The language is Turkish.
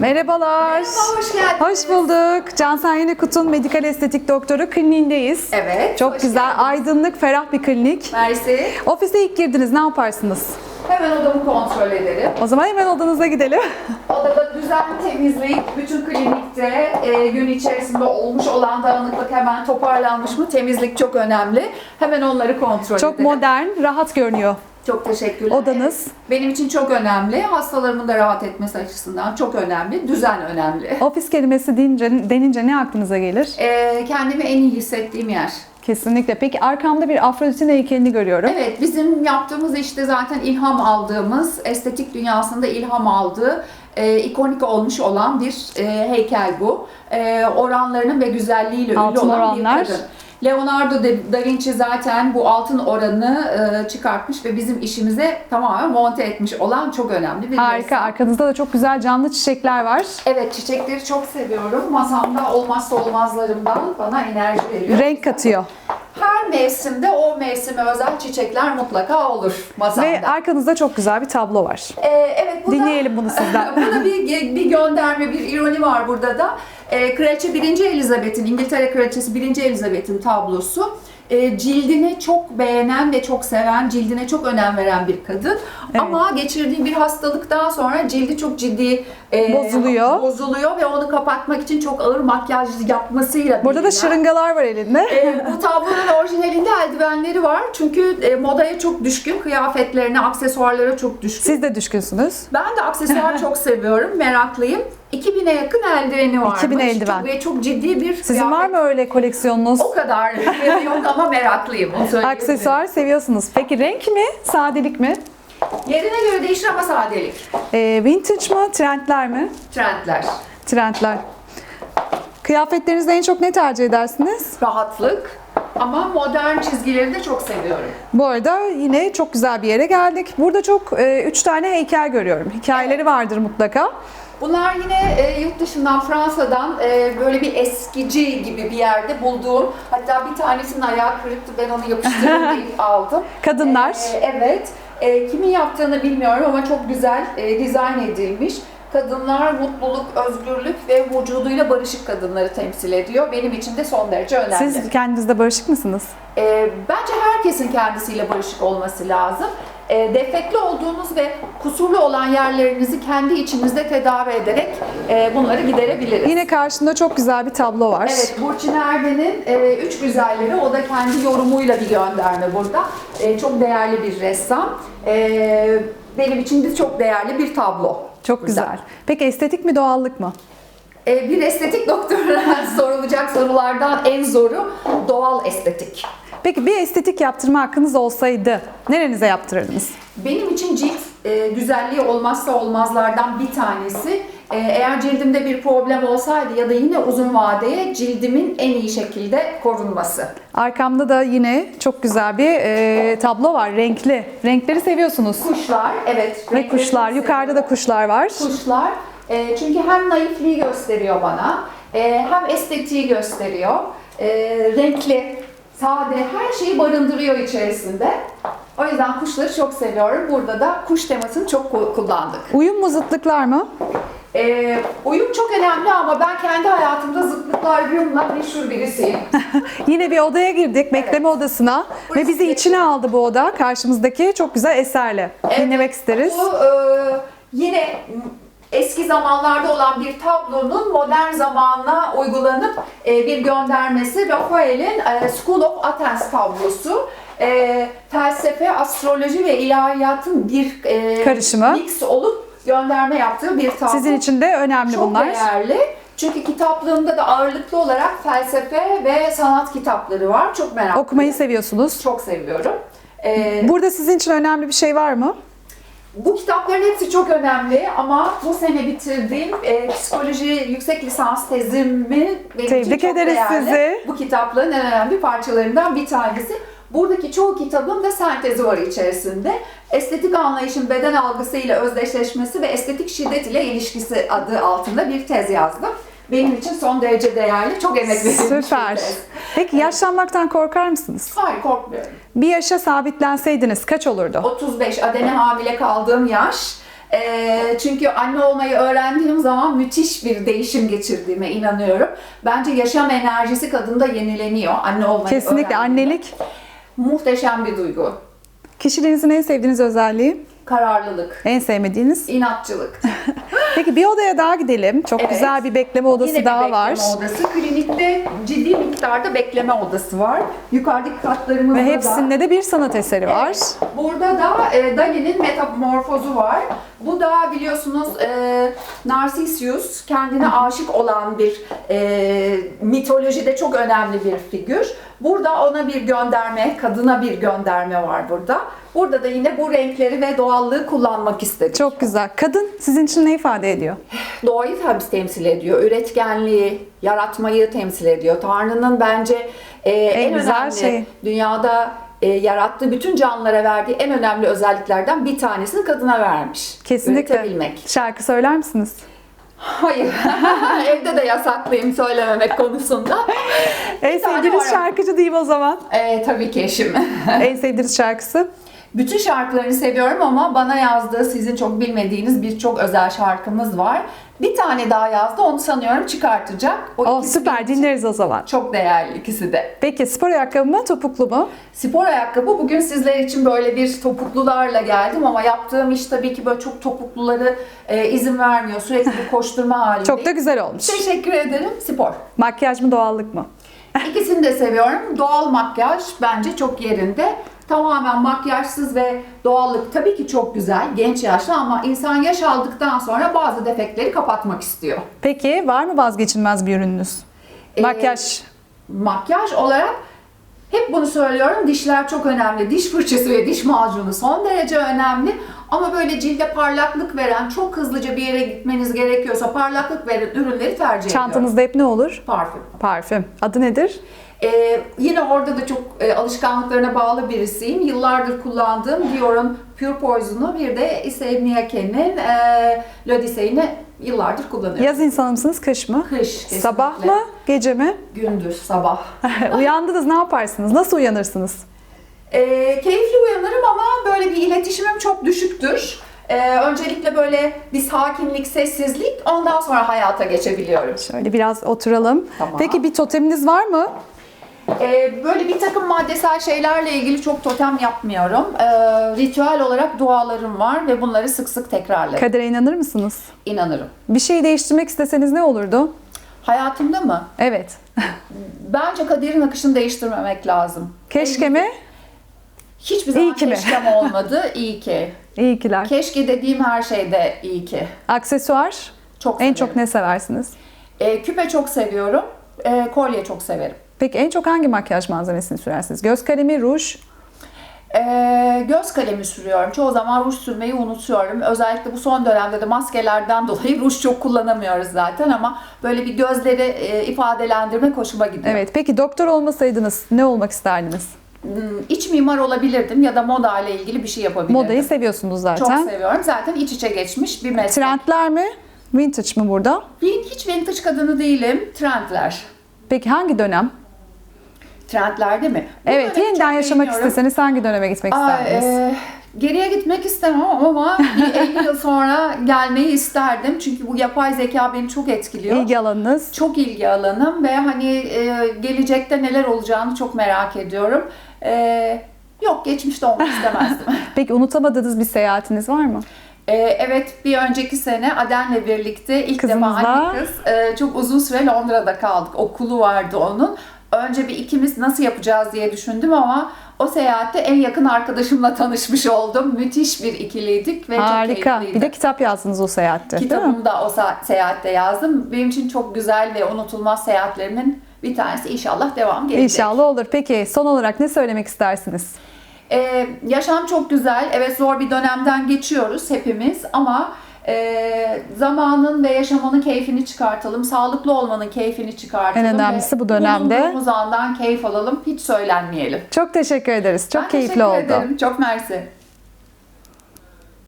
Merhabalar. Merhaba, hoş geldiniz. Hoş bulduk. Cansen Yenikut'un medikal estetik doktoru kliniğindeyiz. Evet, Çok güzel, geldiniz. aydınlık, ferah bir klinik. Mersi. Ofise ilk girdiniz, ne yaparsınız? Hemen odamı kontrol ederim. O zaman hemen odanıza gidelim. Odada düzenli temizlik, bütün klinikte e, gün içerisinde olmuş olan dağınıklık hemen toparlanmış mı? Temizlik çok önemli. Hemen onları kontrol Çok ederim. modern, rahat görünüyor. Çok teşekkürler. Odanız? Benim için çok önemli. Hastalarımın da rahat etmesi açısından çok önemli. Düzen önemli. Ofis kelimesi deyince, denince ne aklınıza gelir? E, kendimi en iyi hissettiğim yer. Kesinlikle. Peki arkamda bir Afrodit'in heykelini görüyorum. Evet, bizim yaptığımız işte zaten ilham aldığımız, estetik dünyasında ilham aldığı, e, ikonik olmuş olan bir e, heykel bu. E, oranlarının ve güzelliğiyle ünlü Altın olan oranlar. bir kadın. Leonardo da- Vinci zaten bu altın oranı e, çıkartmış ve bizim işimize tamamen monte etmiş olan çok önemli bir Harika. ressam. Arkanızda da çok güzel canlı çiçekler var. Evet, çiçekleri çok seviyorum. Masamda olmazsa olmazlarımdan bana enerji veriyor. Renk katıyor. Her mevsimde o mevsime özel çiçekler mutlaka olur masamda. Ve arkanızda çok güzel bir tablo var. Ee, evet bu da- Dinleyelim bunu sizden. Burada bir, bir gönderme, bir ironi var burada da. Ee, Kraliçe 1. Elizabeth'in, İngiltere Kraliçesi 1. Elizabeth'in tablosu. Ee, cildini çok beğenen ve çok seven, cildine çok önem veren bir kadın. Evet. Ama geçirdiği bir hastalıktan sonra cildi çok ciddi e, Bozuluyor. bozuluyor ve onu kapatmak için çok ağır makyaj yapmasıyla Burada da şırıngalar var elinde. e, bu tablonun orijinalinde eldivenleri var. Çünkü e, modaya çok düşkün, kıyafetlerine, aksesuarlara çok düşkün. Siz de düşkünsünüz. Ben de aksesuar çok seviyorum, meraklıyım. 2000'e yakın eldiveni varmış. 2000 eldiven. Çok, ve çok ciddi bir Sizin var mı öyle koleksiyonunuz? O kadar yok ama meraklıyım. Aksesuar seviyorsunuz. Peki renk mi? Sadelik mi? Yerine göre değişir ama sadelik. Ee, vintage mı? Trendler mi? Trendler. Trendler. Kıyafetlerinizde en çok ne tercih edersiniz? Rahatlık. Ama modern çizgileri de çok seviyorum. Bu arada yine çok güzel bir yere geldik. Burada çok e, üç tane heykel görüyorum. Hikayeleri vardır mutlaka. Bunlar yine e, yurt dışından, Fransa'dan e, böyle bir eskici gibi bir yerde bulduğum, hatta bir tanesinin ayağı kırıktı, ben onu yapıştırdım deyip aldım. Kadınlar. E, evet, E, kimin yaptığını bilmiyorum ama çok güzel e, dizayn edilmiş. Kadınlar mutluluk, özgürlük ve vücuduyla barışık kadınları temsil ediyor. Benim için de son derece önemli. Siz kendinizde barışık mısınız? E, bence herkesin kendisiyle barışık olması lazım. E, defekli olduğunuz ve kusurlu olan yerlerinizi kendi içinizde tedavi ederek e, bunları giderebiliriz. Yine karşında çok güzel bir tablo var. Evet, Burçin Erden'in e, Üç Güzelleri, o da kendi yorumuyla bir gönderme burada. E, çok değerli bir ressam. E, benim için de çok değerli bir tablo. Çok burada. güzel. Peki estetik mi doğallık mı? E, bir estetik doktoruna sorulacak sorulardan en zoru doğal estetik. Peki bir estetik yaptırma hakkınız olsaydı nerenize yaptırırdınız? Benim için cilt e, güzelliği olmazsa olmazlardan bir tanesi. E, eğer cildimde bir problem olsaydı ya da yine uzun vadeye cildimin en iyi şekilde korunması. Arkamda da yine çok güzel bir e, tablo var. Renkli. Renkleri seviyorsunuz. Kuşlar, evet. Ve kuşlar. Yukarıda da kuşlar var. kuşlar. E, çünkü hem naifliği gösteriyor bana, e, hem estetiği gösteriyor. E, renkli, sade, her şeyi barındırıyor içerisinde. O yüzden kuşları çok seviyorum. Burada da kuş temasını çok ku- kullandık. Uyum mu zıtlıklar mı? E, uyum çok önemli ama ben kendi hayatımda zıtlıklar uyumla meşhur birisiyim. Yine bir odaya girdik, bekleme odasına Burası ve bizi benim. içine aldı bu oda. Karşımızdaki çok güzel eserle. Dinlemek isteriz. Bu e, yine eski zamanlarda olan bir tablonun modern zamana uygulanıp e, bir göndermesi. Rafael'in e, School of Athens tablosu. E, felsefe, astroloji ve ilahiyatın bir e, Karışımı. mix olup gönderme yaptığı bir tablo. Sizin için de önemli Çok bunlar. değerli. Çünkü kitaplığımda da ağırlıklı olarak felsefe ve sanat kitapları var. Çok merak Okumayı seviyorsunuz. Çok seviyorum. E, Burada sizin için önemli bir şey var mı? Bu kitapların hepsi çok önemli ama bu sene bitirdiğim e, psikoloji yüksek lisans tezimi benim için Tebrik çok ederiz değerli. sizi. Bu kitapların en önemli parçalarından bir tanesi. Buradaki çoğu kitabın da sentezi var içerisinde. Estetik anlayışın beden algısı ile özdeşleşmesi ve estetik şiddet ile ilişkisi adı altında bir tez yazdım. Benim için son derece değerli, çok emek verilmiş bir Süper. tez. Peki yaşlanmaktan korkar mısınız? Hayır korkmuyorum. Bir yaşa sabitlenseydiniz kaç olurdu? 35 adene hamile kaldığım yaş. Ee, çünkü anne olmayı öğrendiğim zaman müthiş bir değişim geçirdiğime inanıyorum. Bence yaşam enerjisi kadında yenileniyor anne olmayı Kesinlikle annelik. Muhteşem bir duygu. Kişiliğinizin en sevdiğiniz özelliği, Kararlılık, en sevmediğiniz. inatçılık. Peki bir odaya daha gidelim. Çok Evet. güzel bir bekleme odası Yine bir daha bekleme var. odası. Klinikte ciddi miktarda bekleme odası var. Yukarıdaki katlarımızda Ve da... hepsinde de bir sanat eseri var. Evet. Burada da e, Dali'nin metamorfozu var. Bu da biliyorsunuz e, Narcissus kendine aşık olan bir e, mitolojide çok önemli bir figür. Burada ona bir gönderme, kadına bir gönderme var burada. Burada da yine bu renkleri ve doğallığı kullanmak istedim. Çok güzel. Kadın sizin için ne ifade ediyor? Doğayı temsil ediyor. Üretkenliği, yaratmayı temsil ediyor. Tanrı'nın bence e, en, güzel önemli şey. dünyada e, yarattığı bütün canlılara verdiği en önemli özelliklerden bir tanesini kadına vermiş. Kesinlikle. Üretebilmek. Şarkı söyler misiniz? Hayır. Evde de yasaklıyım söylememek konusunda. En sevdiğiniz şarkıcı diyeyim o zaman. E, tabii ki eşim. en sevdiğiniz şarkısı? Bütün şarkılarını seviyorum ama bana yazdığı sizin çok bilmediğiniz birçok özel şarkımız var. Bir tane daha yazdı onu sanıyorum çıkartacak. O Oh süper dinleriz o zaman. Çok değerli ikisi de. Peki spor ayakkabı mı topuklu mu? Spor ayakkabı bugün sizler için böyle bir topuklularla geldim ama yaptığım iş tabii ki böyle çok topukluları e, izin vermiyor. Sürekli bir koşturma halinde. Çok da güzel olmuş. Teşekkür ederim. Spor. Makyaj mı doğallık mı? İkisini de seviyorum. Doğal makyaj bence çok yerinde. Tamamen makyajsız ve doğallık tabii ki çok güzel genç yaşta ama insan yaş aldıktan sonra bazı defekleri kapatmak istiyor. Peki var mı vazgeçilmez bir ürününüz? Ee, Makyaj. makyaj olarak hep bunu söylüyorum. Dişler çok önemli. Diş fırçası ve diş macunu son derece önemli. Ama böyle cilde parlaklık veren, çok hızlıca bir yere gitmeniz gerekiyorsa parlaklık veren ürünleri tercih ediyorum. Çantanızda hep ne olur? Parfüm. Parfüm. Adı nedir? Ee, yine orada da çok e, alışkanlıklarına bağlı birisiyim. Yıllardır kullandığım Dior'un Pure Poison'u bir de Issey Miyake'nin e, L'Odyssey'ini yıllardır kullanıyorum. Yaz insanı mısınız, kış mı? Kış kesinlikle. Sabah mı, gece mi? Gündüz, sabah. Uyandınız ne yaparsınız? Nasıl uyanırsınız? Ee, keyifli uyanırım ama böyle bir iletişimim çok düşüktür. Ee, öncelikle böyle bir sakinlik, sessizlik ondan sonra hayata geçebiliyorum. Şöyle biraz oturalım. Tamam. Peki bir toteminiz var mı? Ee, böyle bir takım maddesel şeylerle ilgili çok totem yapmıyorum. Ee, ritüel olarak dualarım var ve bunları sık sık tekrarlarım. Kadere inanır mısınız? İnanırım. Bir şey değiştirmek isteseniz ne olurdu? Hayatımda mı? Evet. Bence kaderin akışını değiştirmemek lazım. Keşke mi? Hiçbir zaman İyi ki mi? keşkem olmadı. İyi ki. İyi kiler. Keşke dediğim her şeyde iyi ki. Aksesuar? Çok En severim. çok ne seversiniz? Ee, küpe çok seviyorum. Ee, kolye çok severim. Peki en çok hangi makyaj malzemesini sürersiniz? Göz kalemi, ruj? Ee, göz kalemi sürüyorum. Çoğu zaman ruj sürmeyi unutuyorum. Özellikle bu son dönemde de maskelerden dolayı ruj çok kullanamıyoruz zaten ama böyle bir gözleri e, ifadelendirmek hoşuma gidiyor. Evet. Peki doktor olmasaydınız ne olmak isterdiniz? Hmm, İç mimar olabilirdim ya da moda ile ilgili bir şey yapabilirdim. Modayı seviyorsunuz çok zaten. seviyorum. Zaten iç içe geçmiş bir meslek. Trendler mi? Vintage mi burada? Hiç vintage kadını değilim. Trendler. Peki hangi dönem? Trendler değil mi? Bu Evet, yeniden yaşamak isteseniz hangi döneme gitmek isterdiniz? e, geriye gitmek istemem ama bir 50 yıl sonra gelmeyi isterdim. Çünkü bu yapay zeka beni çok etkiliyor. İlgi alanınız? Çok ilgi alanım ve hani e, gelecekte neler olacağını çok merak ediyorum. E, yok geçmişte olmak istemezdim. Peki unutamadığınız bir seyahatiniz var mı? E, evet bir önceki sene Aden'le birlikte ilk defa Kızınızla. anne kız e, çok uzun süre Londra'da kaldık. Okulu vardı onun. Önce bir ikimiz nasıl yapacağız diye düşündüm ama o seyahatte en yakın arkadaşımla tanışmış oldum. Müthiş bir ikiliydik ve çok Harika. keyifliydi. Bir de kitap yazdınız o seyahatte? Kitabımı da o seyahatte yazdım. Benim için çok güzel ve unutulmaz seyahatlerimin bir tanesi. İnşallah devam gelecek. İnşallah olur. Peki son olarak ne söylemek istersiniz? Ee, yaşam çok güzel. Evet zor bir dönemden geçiyoruz hepimiz ama e, zamanın ve yaşamanın keyfini çıkartalım. Sağlıklı olmanın keyfini çıkartalım. En önemlisi bu dönemde. Bulunduğumuz andan keyif alalım. Hiç söylenmeyelim. Çok teşekkür ederiz. Çok Ben keyifli teşekkür oldu. ederim. Çok mersi.